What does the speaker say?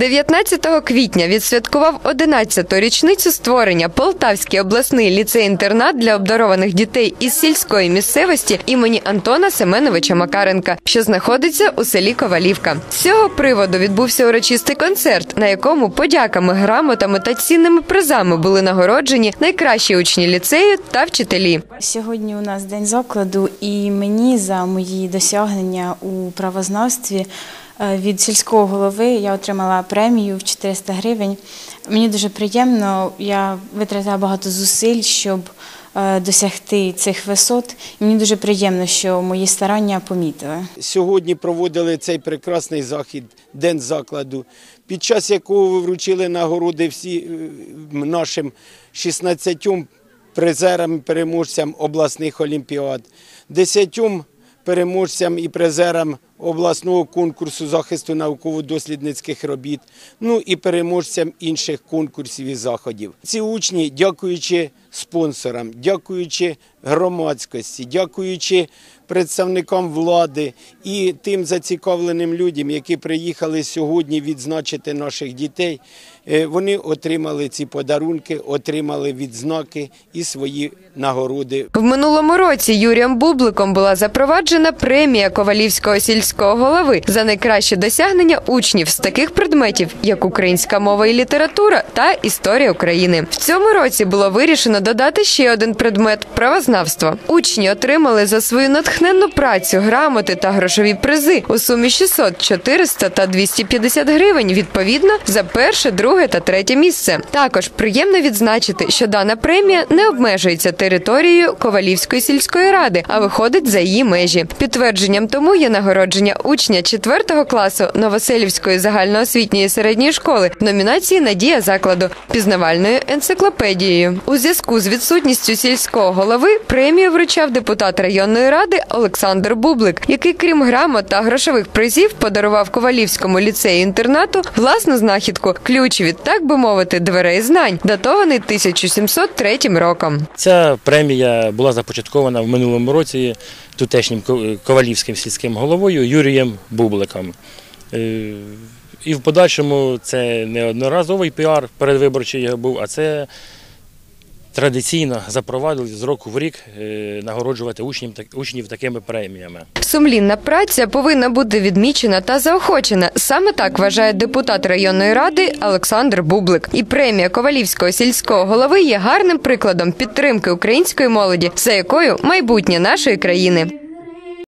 19 квітня відсвяткував 11-ту річницю створення Полтавський обласний ліцей-інтернат для обдарованих дітей із сільської місцевості імені Антона Семеновича Макаренка, що знаходиться у селі Ковалівка. З цього приводу відбувся урочистий концерт, на якому подяками, грамотами та цінними призами були нагороджені найкращі учні ліцею та вчителі. Сьогодні у нас день закладу, і мені за мої досягнення у правознавстві від сільського голови я отримала премію в 400 гривень. Мені дуже приємно, я витратила багато зусиль, щоб е, досягти цих висот. І мені дуже приємно, що мої старання помітили. Сьогодні проводили цей прекрасний захід, день закладу, під час якого ви вручили нагороди всі е, нашим 16 призерам, переможцям обласних олімпіад, 10 переможцям і призерам обласного конкурсу захисту науково-дослідницьких робіт, ну і переможцям інших конкурсів і заходів. Ці учні, дякуючи спонсорам, дякуючи громадськості, дякуючи представникам влади і тим зацікавленим людям, які приїхали сьогодні відзначити наших дітей, е, вони отримали ці подарунки, отримали відзнаки і свої нагороди В минулому році Юрієм Бубликом була запроваджена премія Ковалівського сільського голови за найкраще досягнення учнів з таких предметів, як українська мова і література та історія України. В цьому році було вирішено додати ще один предмет правознавство. Учні отримали за свою натхненну працю грамоти та грошові призи у сумі 600, 400 та 250 гривень відповідно за перше, друге та третє місце. Також приємно відзначити, що дана премія не обмежується територією Ковалівської сільської ради, а виходить за її межі. Підтвердженням тому є нагородження учня 4 класу Новоселівської загальноосвітньої середньої школи в номінації Надія закладу пізнавальною енциклопедією. У зв'язку з відсутністю сільського голови премію вручав депутат районної ради Олександр Бублик, який, крім грамот та грошових призів, подарував Ковалівському ліцею інтернату власну знахідку ключ від, так би мовити, дверей знань, датований 1703 роком. Ця премія була започаткована в минулому році тутешнім ковалівським сільським головою Юрієм Бубликом. Е, І в подальшому це не одноразовий піар передвиборчий його був, а це традиційно запровадили з року в рік е, нагороджувати учнів, учнів такими преміями. Сумлінна праця повинна бути відмічена та заохочена. Саме так вважає депутат районної ради Олександр Бублик. І премія Ковалівського сільського голови є гарним прикладом підтримки української молоді, за якою майбутнє нашої країни.